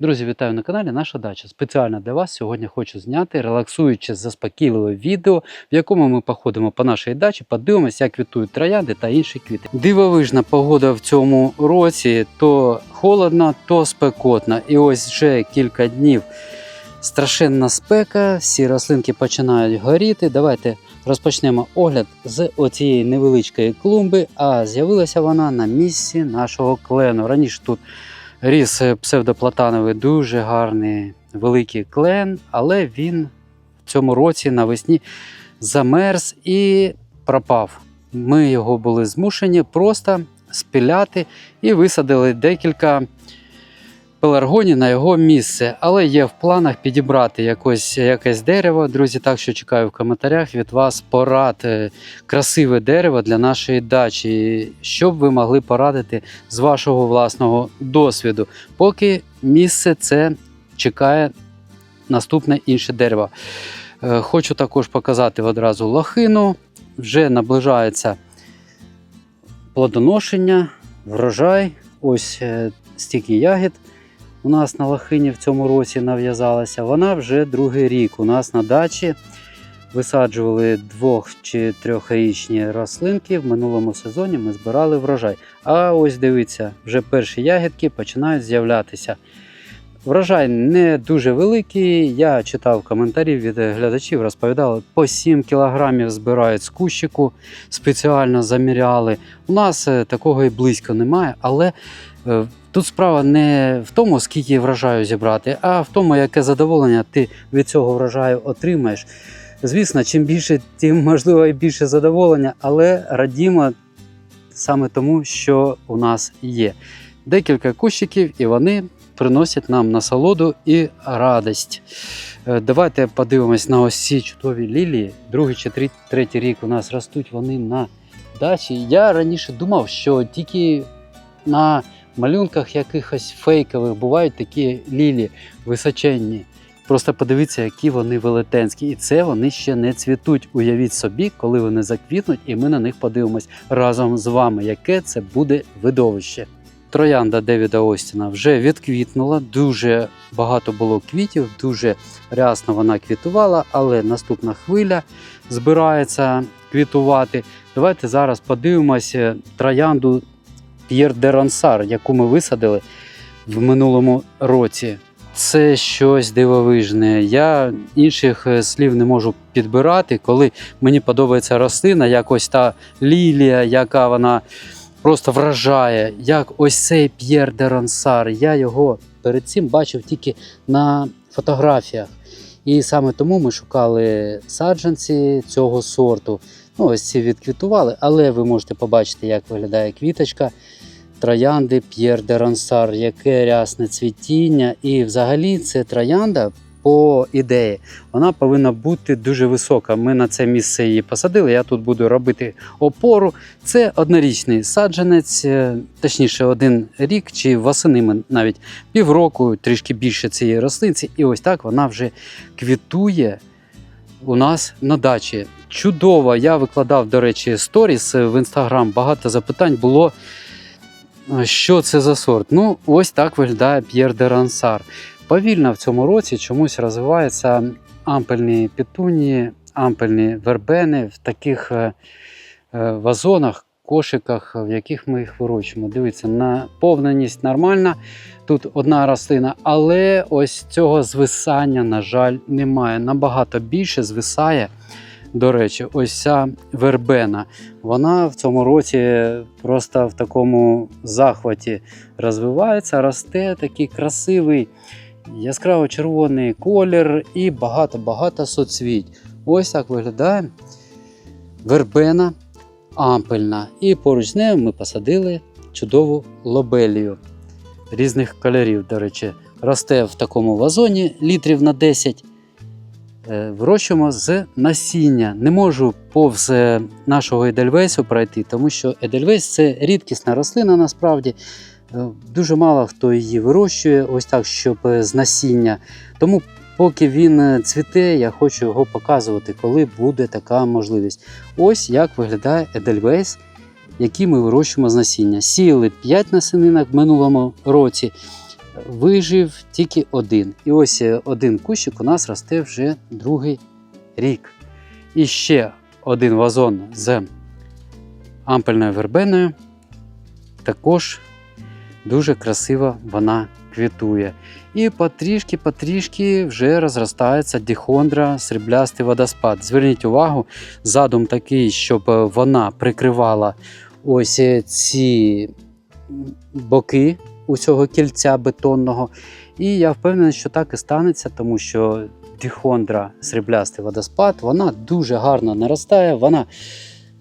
Друзі, вітаю на каналі Наша дача. Спеціально для вас сьогодні хочу зняти релаксуюче, заспокійливе відео, в якому ми походимо по нашій дачі, подивимося, як квітують троянди та інші квіти. Дивовижна погода в цьому році то холодно, то спекотно. І ось вже кілька днів страшенна спека, всі рослинки починають горіти. Давайте розпочнемо огляд з оцієї невеличкої клумби, а з'явилася вона на місці нашого клену. Раніше тут ріс е, псевдоплатановий, дуже гарний великий клен, але він в цьому році навесні замерз і пропав. Ми його були змушені просто спіляти і висадили декілька пеларгонів на його місце. Але є в планах підібрати якось, якесь дерево. Друзі, так що чекаю в коментарях від вас порад е, красиве дерево для нашої дачі, що б ви могли порадити з вашого власного досвіду, поки місце це чекає наступне інше дерево. Е, Хочу також показати одразу лохину. Вже наближається плодоношення, врожай. Ось е, стільки ягід у нас на лохині в цьому році нав'язалася. Вона вже другий рік. У нас на дачі висаджували двох чи трьохрічні рослинки. В минулому сезоні ми збирали врожай. А ось дивіться, вже перші ягідки починають з'являтися. Врожай не дуже великий. Я читав коментарі від глядачів, розповідали, по 7 кілограмів збирають з кущику, спеціально заміряли. У нас е, такого і близько немає, але е, тут справа не в тому, скільки врожаю зібрати, а в тому, яке задоволення ти від цього врожаю отримаєш. Звісно, чим більше, тим можливо і більше задоволення, але радімо саме тому, що у нас є. Декілька кущиків, і вони приносять нам насолоду і радість. Е, Давайте подивимось на ось ці чудові лілії. Другий чи третій рік у нас ростуть вони на дачі. Я раніше думав, що тільки на малюнках якихось фейкових бувають такі лілії височенні. Просто подивіться, які вони велетенські. І це вони ще не цвітуть. Уявіть собі, коли вони заквітнуть, і ми на них подивимось разом з вами, яке це буде видовище. Троянда Девіда Остіна вже відквітнула, дуже багато було квітів, дуже рясно вона квітувала, але наступна хвиля збирається квітувати. Давайте зараз подивимося троянду П'єр де Рансар, яку ми висадили в минулому році. Це щось дивовижне. Я інших е, слів не можу підбирати, коли мені подобається рослина, як ось та лілія, яка вона просто вражає, як ось цей П'єр де Рансар. Я його перед цим бачив тільки на фотографіях. І саме тому ми шукали саджанці цього сорту. Ну, ось ці відквітували, але ви можете побачити, як виглядає квіточка троянди П'єр де Рансар, яке рясне цвітіння. І взагалі це троянда. По ідеї, вона повинна бути дуже висока. Ми на це місце її посадили. Я тут буду робити опору. Це однорічний саджанець, е, точніше, один рік чи восени навіть півроку, трішки більше цієї рослинці. І ось так вона вже квітує у нас на дачі. Чудово! Я викладав, до речі, сторіс в інстаграм. Багато запитань було. Що це за сорт? Ну, ось так виглядає П'єр де Рансар. Повільно в цьому році чомусь розвиваються ампельні петунії, ампельні вербени в таких е, е, вазонах, кошиках, в яких ми їх вирощуємо. Дивіться, наповненість нормальна. Тут одна рослина, але ось цього звисання, на жаль, немає. Набагато більше звисає. До речі, ось ця вербена. Вона в цьому році просто в такому захваті розвивається, росте такий красивий яскраво червоний колір і багато-багато соцвіть. Ось так виглядає вербена ампельна. І поруч з нею ми посадили чудову лобелію різних кольорів. До речі, росте в такому вазоні літрів на 10. Е, Вирощуємо з насіння. Не можу повз е, нашого Едельвейсу пройти, тому що Едельвейс це рідкісна рослина насправді. Е, Дуже мало хто її вирощує, ось так, щоб з насіння. Тому, поки він цвіте, я хочу його показувати, коли буде така можливість. Ось як виглядає Едельвейс, який ми вирощуємо з насіння. Сіяли 5 насінинок в минулому році. Вижив тільки один. І ось е, один кущик у нас росте вже другий рік. І ще один вазон з ампельною вербеною. Також дуже красиво вона квітує. І потрішки-потрішки вже розростається діхондра, сріблястий водоспад. Зверніть увагу, задум такий, щоб е, вона прикривала ось е, ці боки у цього кільця бетонного. І я впевнений, що так і станеться, тому що діхондра сріблястий водоспад, вона дуже гарно наростає, вона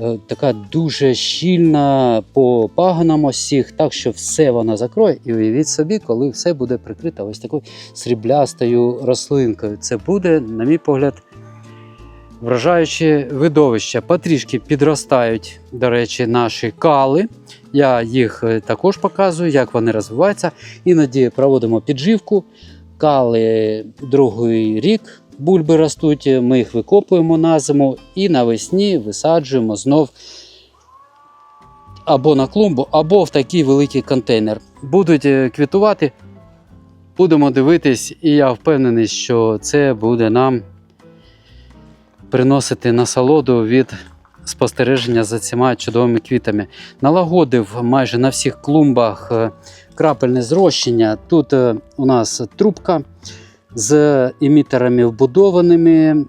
е, така дуже щільна по пагонам усіх, так що все вона закроє. І уявіть собі, коли все буде прикрито ось такою сріблястою рослинкою. Це буде, на мій погляд, вражаюче видовище. Потрішки підростають, до речі, наші кали. Я їх е, також показую, як вони розвиваються. Іноді проводимо підживку. Кали другий рік бульби ростуть, ми їх викопуємо на зиму і навесні висаджуємо знов або на клумбу, або в такий великий контейнер. Будуть е, квітувати, будемо дивитись, і я впевнений, що це буде нам приносити насолоду від спостереження за цими чудовими квітами. Налагодив майже на всіх клумбах е, крапельне зрощення. Тут е, у нас трубка з емітерами вбудованими.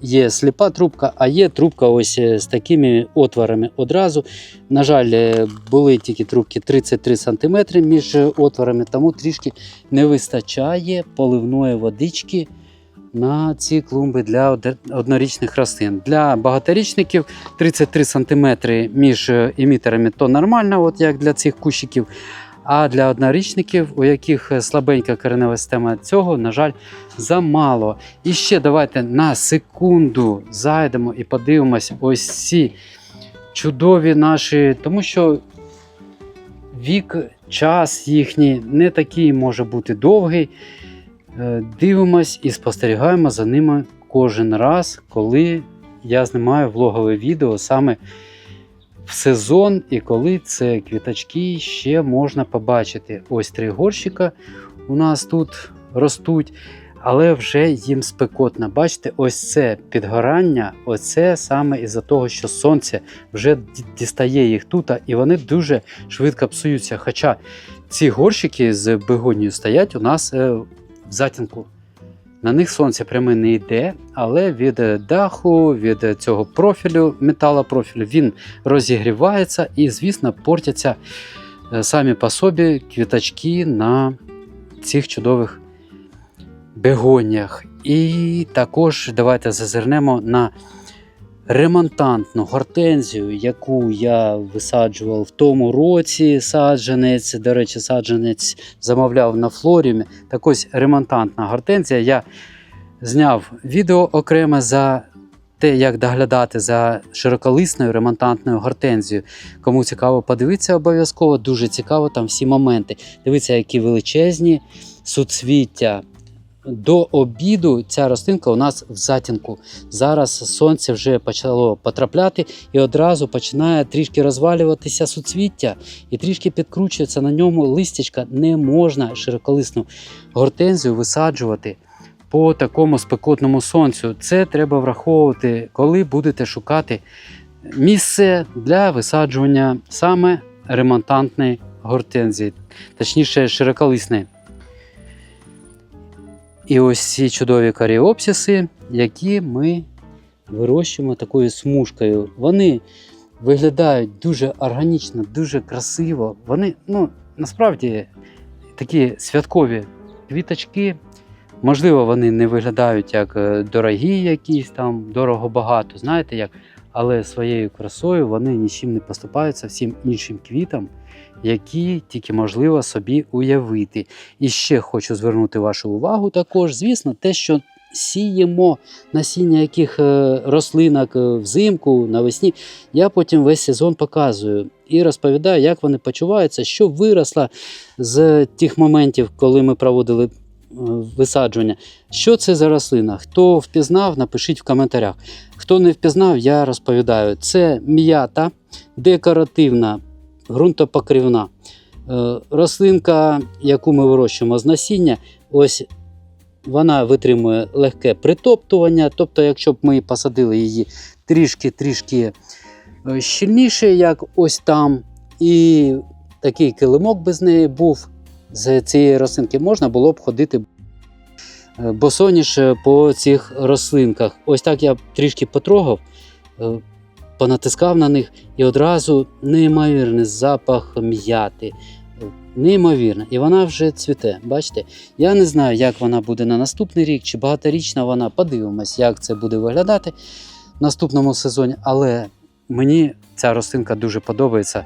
Є сліпа трубка, а є трубка ось е, з такими отворами одразу. На жаль, були тільки трубки 33 см між отворами, тому трішки не вистачає поливної водички на ці клумби для однорічних рослин. Для багаторічників 33 см між е, емітерами то нормально, от як для цих кущиків. А для однорічників, у яких е, слабенька коренева система, цього, на жаль, замало. І ще давайте на секунду зайдемо і подивимось ось ці чудові наші, тому що вік, час їхній не такий може бути довгий. Е, Дивимось і спостерігаємо за ними кожен раз, коли я знімаю влогове відео саме в сезон, і коли це квіточки ще можна побачити. Ось три горщика у нас тут ростуть, але вже їм спекотно. Бачите, ось це підгорання, оце саме із-за того, що сонце вже дістає їх тут, і вони дуже швидко псуються. Хоча ці горщики з бегонією стоять у нас е, в затінку. На них сонце пряме не йде, але від даху, від цього профілю, металопрофілю, він розігрівається і, звісно, портяться е, самі по собі квіточки на цих чудових бегоніях. І також давайте зазирнемо на ремонтантну гортензію, яку я висаджував в тому році. Саджанець, до речі, саджанець замовляв на флоріумі. Так ось ремонтантна гортензія. Я зняв відео окреме за те, як доглядати за широколисною ремонтантною гортензією. Кому цікаво, подивіться обов'язково. Дуже цікаво там всі моменти. Дивіться, які величезні суцвіття. До обіду ця рослинка у нас в затінку. Зараз сонце вже почало потрапляти і одразу починає трішки розвалюватися суцвіття і трішки підкручується на ньому листячка. Не можна широколисну гортензію висаджувати по такому спекотному сонцю. Це треба враховувати, коли будете шукати місце для висаджування саме ремонтантної гортензії, точніше широколисної. І ось ці чудові каріопсиси, які ми вирощуємо такою смужкою. Вони виглядають дуже органічно, дуже красиво. Вони, ну, насправді, такі святкові квіточки. Можливо, вони не виглядають як е, дорогі, якісь там дорого багато, знаєте як. Але своєю красою вони нічим не поступаються всім іншим квітам, які тільки можливо собі уявити. І ще хочу звернути вашу увагу також, звісно, те, що сіємо насіння яких е, рослинок е, взимку, навесні, я потім весь сезон показую і розповідаю, як вони почуваються, що виросло з тих моментів, коли ми проводили висаджування. Що це за рослина? Хто впізнав, напишіть в коментарях. Хто не впізнав, я розповідаю. Це м'ята декоративна, ґрунтопокривна. Е, Рослинка, яку ми вирощуємо з насіння, ось вона витримує легке притоптування. Тобто, якщо б ми посадили її трішки-трішки е, щільніше, як ось там, і такий килимок без неї був з цієї рослинки, можна було б ходити е, босоніж по цих рослинках. Ось так я трішки потрогав, е, понатискав на них, і одразу неймовірний запах м'яти. е, Неймовірно, і вона вже цвіте. Бачите? Я не знаю, як вона буде на наступний рік, чи багаторічна вона. Подивимось, як це буде виглядати в наступному сезоні. Але мені ця рослинка дуже подобається.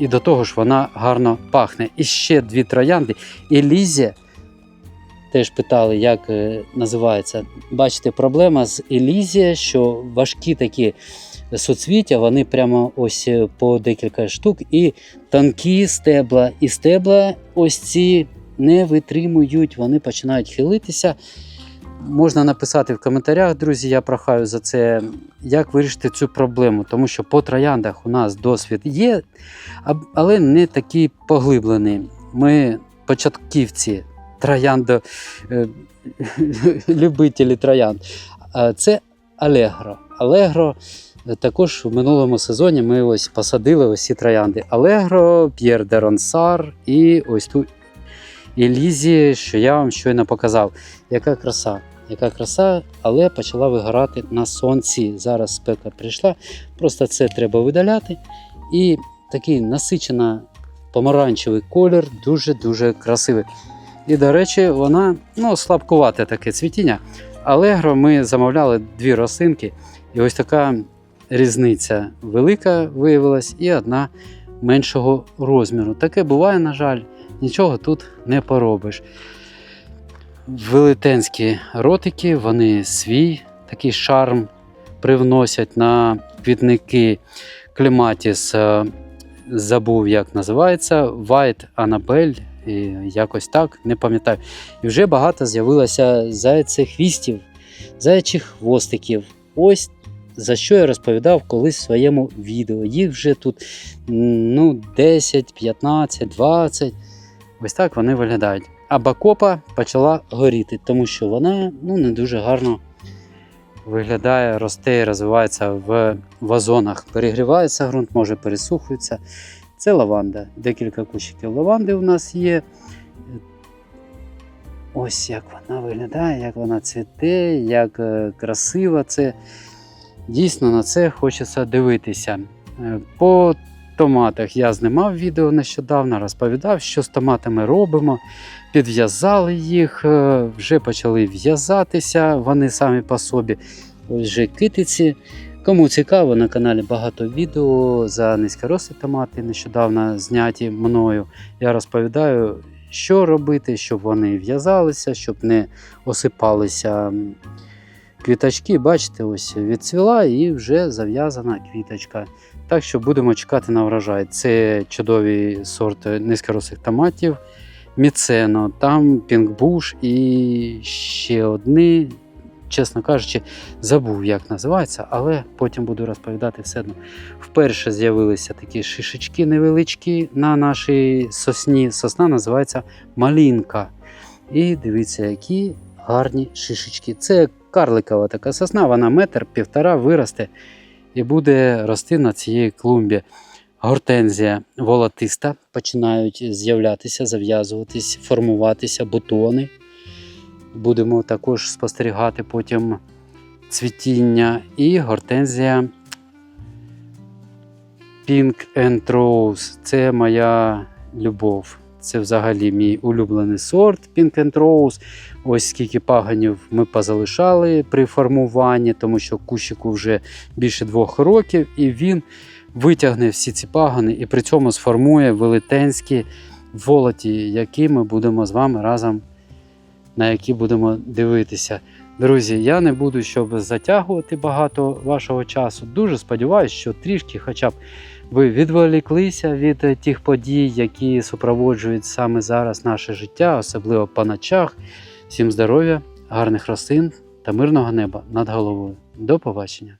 І до того ж вона гарно пахне. І ще дві троянди. Елізія. Теж питали, як е, називається. Бачите, проблема з Елізія, що важкі такі соцвіття, вони прямо ось е, по декілька штук, і тонкі стебла. І стебла ось ці не витримують, вони починають хилитися. Можна написати в коментарях, друзі, я прохаю за це, як вирішити цю проблему, тому що по трояндах у нас досвід є, але не такий поглиблений. Ми початківці трояндо, е, любителі троянд. Це Алегро. Алегро також в минулому сезоні ми ось посадили ось ці троянди. Алегро, П'єр де Ронсар і ось тут Елізі, що я вам щойно показав. Яка краса, яка краса, але почала вигорати на сонці. Зараз спека прийшла. Просто це треба видаляти. І такий насичена помаранчевий колір, дуже-дуже красивий. І, до речі, вона ну, слабкувате таке цвітіння. Алегро ми замовляли дві рослинки, і ось така різниця велика виявилась, і одна меншого розміру. Таке буває, на жаль, нічого тут не поробиш. Велетенські ротики, вони свій такий шарм привносять на квітники клематіс. е, Забув, як називається, White Annabelle, і якось так, не пам'ятаю. І вже багато з'явилося зайцих хвістів, зайчих хвостиків. Ось за що я розповідав колись в своєму відео. Їх вже тут ну, 10, 15, 20. Ось так вони виглядають. А бакопа почала горіти, тому що вона ну, не дуже гарно виглядає, росте і розвивається в вазонах. Перегрівається ґрунт, може пересухується. Це лаванда. Декілька кущиків лаванди у нас є. Ось як вона виглядає, як вона цвіте, як е, красиво це. Дійсно на це хочеться дивитися. Е, По томатах я знімав відео нещодавно, розповідав, що з томатами робимо. Підв'язали їх, е, вже почали в'язатися вони самі по собі. Вже китиці. Кому цікаво, на каналі багато відео за низькорослі томати нещодавно зняті мною. Я розповідаю, що робити, щоб вони в'язалися, щоб не осипалися квіточки. Бачите, ось відцвіла і вже зав'язана квіточка. Так що будемо чекати на врожай. Це чудовий сорт низькорослих томатів. Міцено, там пінгбуш і ще одні, чесно кажучи, забув, як називається, але потім буду розповідати все одно. Вперше з'явилися такі шишечки невеличкі на нашій сосні. Сосна називається малінка. І дивіться, які гарні шишечки. Це карликова така сосна, вона метр півтора виросте і буде рости на цій клумбі. Гортензія волотиста починають з'являтися, зав'язуватись, формуватися бутони. Будемо також спостерігати потім цвітіння. І гортензія Pink and Rose. Це моя любов. Це взагалі мій улюблений сорт Pink and Rose. Ось скільки паганів ми позалишали при формуванні, тому що кущику вже більше двох років, і він витягне всі ці пагани і при цьому сформує велетенські волоті, які ми будемо з вами разом на які будемо дивитися. Друзі, я не буду щоб затягувати багато вашого часу. Дуже сподіваюся, що трішки, хоча б ви відволіклися від тих подій, які супроводжують саме зараз наше життя, особливо по ночах. Всім здоров'я, гарних рослин та мирного неба над головою. До побачення!